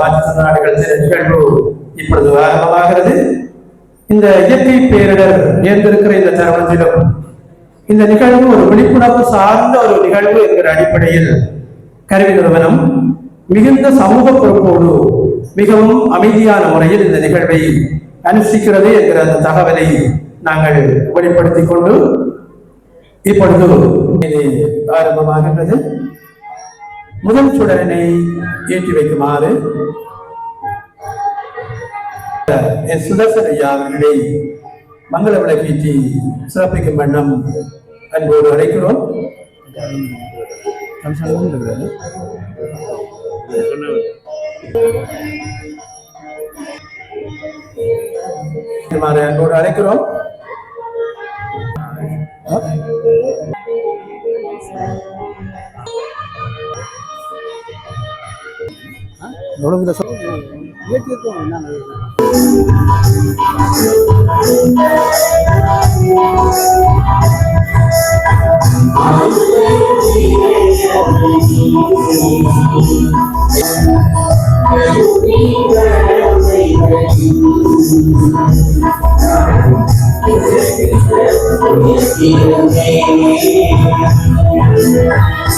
பாகிஸ்தான் தின நிகழ்வு இப்பொழுது ஆரம்பமாகிறது. இந்த இயற்கை பேரிடர் நேர்ந்திருக்கிற இந்த தருணத்திலும் இந்த நிகழ்வு ஒரு விழிப்புணர்வு சார்ந்த ஒரு நிகழ்வு என்கிற அடிப்படையில் கருவி நிறுவனம் மிகுந்த சமூக பொறுப்போடு மிகவும் அமைதியான முறையில் இந்த நிகழ்வை அனுஷ்டிக்கிறது என்கிற அந்த தகவலை நாங்கள் வெளிப்படுத்திக் கொண்டு இப்பொழுது இது ஆரம்பமாகின்றது. முதல் சுடரனை ஏற்றி வைக்குமாறு. என் சுதர்சன் ஐயா அவர்களை மங்கள விளக்கீட்டி சிறப்பிக்கும் வண்ணம் அன்போடு அழைக்கிறோம். அன்போடு அழைக்கிறோம். எவ்வளோ வித Thank you.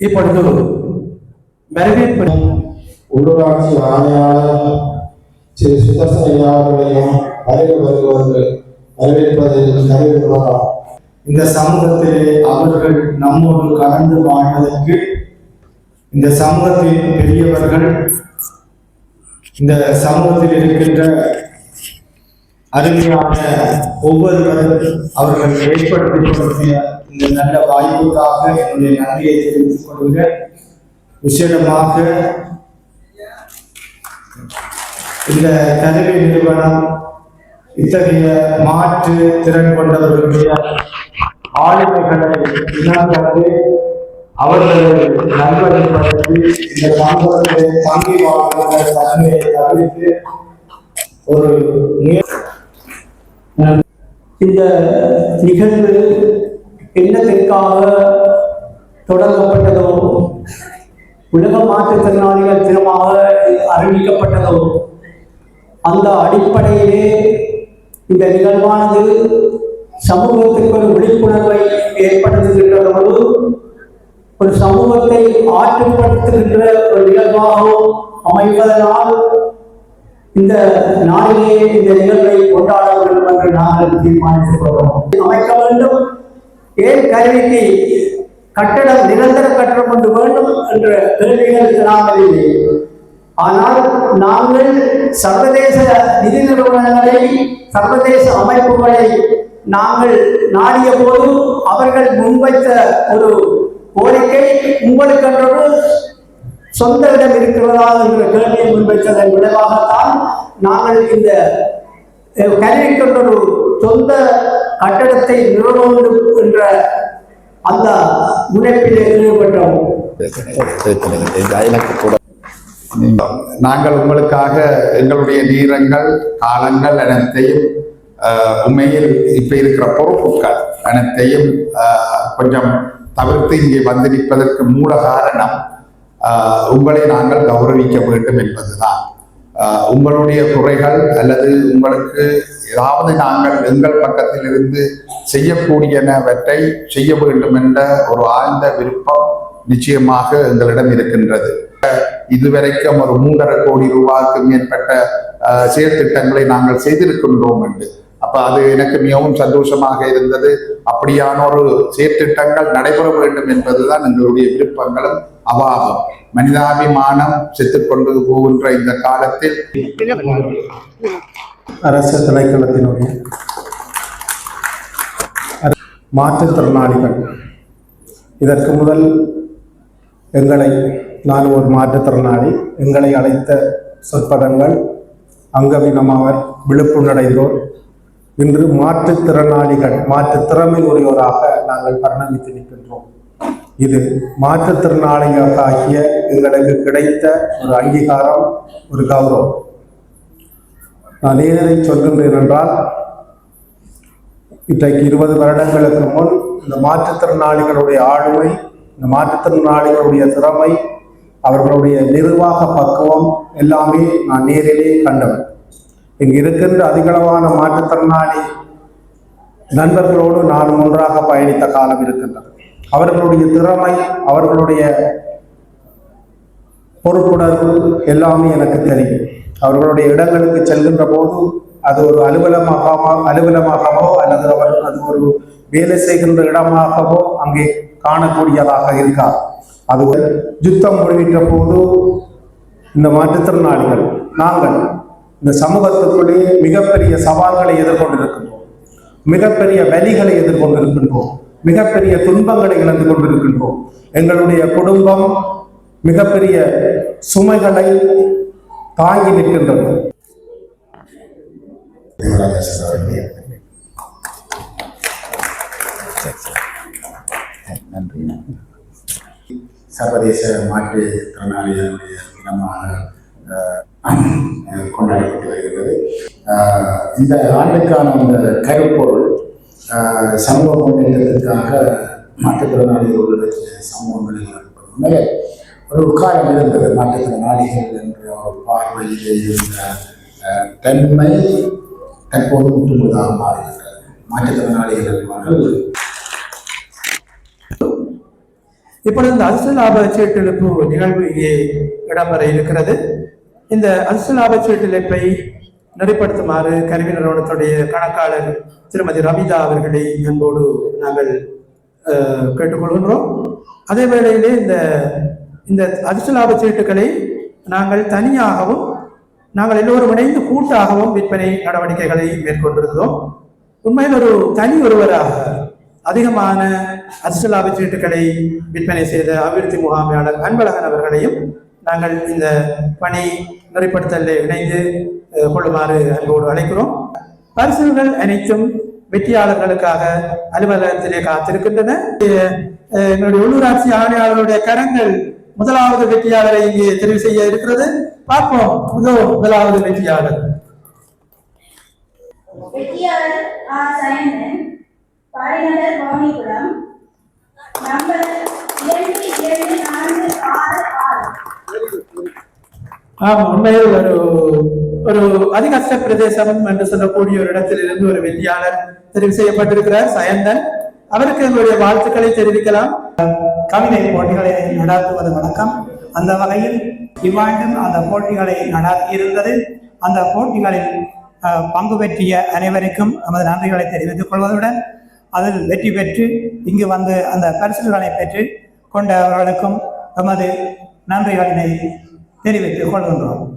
இப்பொழுது வரவேற்பு உள்ளூராட்சி ஆணையாளர் திரு சுதர்சன அவர்களையும் வருக வருவது வரவேற்பதில் கருவிடுவார் இந்த சமூகத்திலே அவர்கள் நம்மோடு கலந்து வாழ்வதற்கு இந்த சமூகத்தின் பெரியவர்கள் இந்த சமூகத்தில் இருக்கின்ற அருமையான ஒவ்வொருவரும் அவர்கள் ஏற்படுத்தி கொடுத்த இந்த நல்ல வாய்ப்புக்காக என்னுடைய நன்றியை தெரிவித்துக் கொள்கிறேன். விசேடமாக இந்த கல்வி நிறுவனம் இத்தகைய மாற்று திறன் கொண்டவர்களுடைய ஆளுமைகளை இனங்கண்டு அவர்களை நல்வழிப்படுத்தி இந்த சம்பவத்தை பங்கி வாழ்கிற தன்மையை தவிர்த்து ஒரு இந்த நிகழ்வு என்னத்திற்காக தொடங்கப்பட்டதோ உலக மாற்றுத்திறனாளிகள் தினமாக அறிவிக்கப்பட்டதோ அந்த அடிப்படையிலே இந்த நிகழ்வானது சமூகத்திற்கு ஒரு விழிப்புணர்வை ஏற்படுத்துகின்றதோடு ஒரு சமூகத்தை ஆற்றுப்படுத்துகின்ற ஒரு நிகழ்வாகவும் அமைவதனால் இந்த நாளிலே இந்த நிகழ்வை கொண்டாட வேண்டும் என்று நாங்கள் தீர்மானித்துக் அமைக்க வேண்டும். ஏன் கல்விக்கு கட்டடம் நிரந்தர கட்டடம் ஒன்று வேண்டும் என்ற கேள்விகள் நாங்கள் இல்லை. ஆனால் நாங்கள் சர்வதேச நிதி நிறுவனங்களை சர்வதேச அமைப்புகளை நாங்கள் நாடிய போது அவர்கள் முன்வைத்த ஒரு கோரிக்கை உங்களுக்கென்றொரு சொந்த இடம் இருக்கிறதா என்ற கேள்வியை முன்வைத்ததன் விளைவாகத்தான் நாங்கள் இந்த அஹ், சொந்த கட்டடத்தை நிறுவ வேண்டும் என்ற அந்த முனைப்பில் ஈடுபட்டோம் நாங்கள் உங்களுக்காக எங்களுடைய நேரங்கள் காலங்கள் அனைத்தையும் உண்மையில் இப்ப இருக்கிற பொறுப்புகள் அனைத்தையும் கொஞ்சம் தவிர்த்து இங்கே வந்து நிற்பதற்கு மூல காரணம் உங்களை நாங்கள் கௌரவிக்க வேண்டும் என்பதுதான். உங்களுடைய குறைகள் அல்லது உங்களுக்கு ஏதாவது நாங்கள் எங்கள் பக்கத்திலிருந்து செய்யக்கூடியனவற்றை செய்ய வேண்டும் என்ற ஒரு ஆழ்ந்த விருப்பம் நிச்சயமாக எங்களிடம் இருக்கின்றது. இதுவரைக்கும் ஒரு மூன்றரை கோடி ரூபாய்க்கு மேற்பட்ட செயற்திட்டங்களை நாங்கள் செய்திருக்கின்றோம் என்று. அப்ப அது எனக்கு மிகவும் சந்தோஷமாக இருந்தது. அப்படியான ஒரு சீர்திட்டங்கள் நடைபெற வேண்டும் என்பதுதான் எங்களுடைய விருப்பங்களும் அவாகும். மனிதாபிமானம் செத்துக்கொண்டு போகின்ற இந்த காலத்தில் அரசு திணைக்களத்தினுடைய மாற்றுத்திறனாளிகள் இதற்கு முதல் எங்களை நான் ஒரு மாற்றுத்திறனாளி எங்களை அழைத்த சொற்பதங்கள் அங்கவீனமாவர் விழுப்புணடைந்தோர் இன்று மாற்றுத்திறனாளிகள் மாற்றுத்திறமை உடையவராக உடையோராக நாங்கள் பரிணமித்து நிற்கின்றோம். இது மாற்றுத்திறனாளியாக ஆகிய எங்களுக்கு கிடைத்த ஒரு அங்கீகாரம் ஒரு கௌரவம். நான் ஏன் சொல்கின்றேன் என்றால் இன்றைக்கு இருபது வருடங்களுக்கு முன் இந்த மாற்றுத்திறனாளிகளுடைய ஆளுமை இந்த மாற்றுத்திறனாளிகளுடைய திறமை அவர்களுடைய நிர்வாக பக்குவம் எல்லாமே நான் நேரிலே கண்டவன். இங்கு இருக்கின்ற அதிகளவான மாற்றுத்திறனாளி நண்பர்களோடு நான் ஒன்றாக பயணித்த காலம் இருக்கின்றது. அவர்களுடைய திறமை அவர்களுடைய பொறுப்புணர்வு எல்லாமே எனக்கு தெரியும். அவர்களுடைய இடங்களுக்கு செல்கின்ற போது அது ஒரு அலுவலமாக அலுவலமாகவோ அல்லது அவர் அது ஒரு வேலை செய்கின்ற இடமாகவோ அங்கே காணக்கூடியதாக இருக்காது. அது ஒரு யுத்தம் முடிவிட்ட போது இந்த மாற்றுத்திறனாளிகள் நாங்கள் இந்த சமூகத்துக்குள்ளே மிகப்பெரிய சவால்களை எதிர்கொண்டிருக்கின்றோம். மிகப்பெரிய வலிகளை எதிர்கொண்டிருக்கின்றோம். மிகப்பெரிய துன்பங்களை இழந்து கொண்டிருக்கின்றோம். எங்களுடைய குடும்பம் மிகப்பெரிய சுமைகளை தாங்கி நிற்கின்றது. நன்றி சர்வதேச மாற்றுத்திறனாளிகளுடைய தினமாக கொண்டாடப்பட்டு வருகிறது. இந்த ஆண்டுக்கான அந்த கருப்பொருள் சமூக முன்னேற்றத்திற்காக மாற்றுத்திறனாளிகளுடைய சமூகங்களில் உண்மையில் ஒரு உட்காரம் இருந்தது மாற்றுத்திறனாளிகள் என்ற ஒரு பார்வையிலே இருந்த தன்மை தற்போது முற்றுமுழுதாக மாறுகிறது மாற்றுத்திறனாளிகள் என்பவர்கள். இப்பொழுது இந்த அரசு லாப சீட்டெழுப்பு நிகழ்வு இங்கே இடம்பெற இருக்கிறது. இந்த அரசு லாப சீட்டெழுப்பை கல்வி நிறுவனத்துடைய கணக்காளர் திருமதி ரமிதா அவர்களை அன்போடு நாங்கள் கேட்டுக்கொள்கின்றோம். அதே வேளையிலே இந்த இந்த அரசு லாப சீட்டுகளை நாங்கள் தனியாகவும் நாங்கள் எல்லோரும் இணைந்து கூட்டாகவும் விற்பனை நடவடிக்கைகளை மேற்கொண்டிருந்தோம். உண்மையில் ஒரு தனி ஒருவராக அதிகமான அரிசலாப சீட்டுகளை விற்பனை செய்த அபிவிருத்தி முகாமையாளர் அன்பழகன் அவர்களையும் நாங்கள் இந்த பணி நெறிப்படுத்தலில் இணைந்து கொள்ளுமாறு அன்போடு அழைக்கிறோம். பரிசுகள் அனைத்தும் வெற்றியாளர்களுக்காக அலுவலகத்திலே காத்திருக்கின்றன. எங்களுடைய உள்ளூராட்சி ஆணையாளருடைய கரங்கள் முதலாவது வெற்றியாளரை இங்கே தெரிவு செய்ய இருக்கிறது. பார்ப்போம். இதோ முதலாவது வெற்றியாளர். வெற்றியாளர் ஆ. பாரிநகர் பவனிபுரம் நம்பர் இரண்டு இரண்டு ஆறு ஆறு ஆம் உண்மையில் ஒரு ஒரு அதிகஷ்ட பிரதேசம் என்று சொல்லக்கூடிய ஒரு இடத்திலிருந்து ஒரு வெற்றியாளர் தெரிவு செய்யப்பட்டிருக்கிறார் சயந்தன். அவருக்கு எங்களுடைய வாழ்த்துக்களை தெரிவிக்கலாம். கவிதை போட்டிகளை நடத்துவது வழக்கம் அந்த வகையில் இவ்வாண்டும் அந்த போட்டிகளை நடத்தியிருந்தது. அந்த போட்டிகளில் பங்கு பெற்றிய அனைவருக்கும் நமது நன்றிகளை தெரிவித்துக் கொள்வதுடன் அதில் வெற்றி பெற்று இங்கு வந்து அந்த பரிசுகளை பெற்று கொண்டவர்களுக்கும் நமது நன்றிகளினை தெரிவித்துக் கொள்கின்றோம்.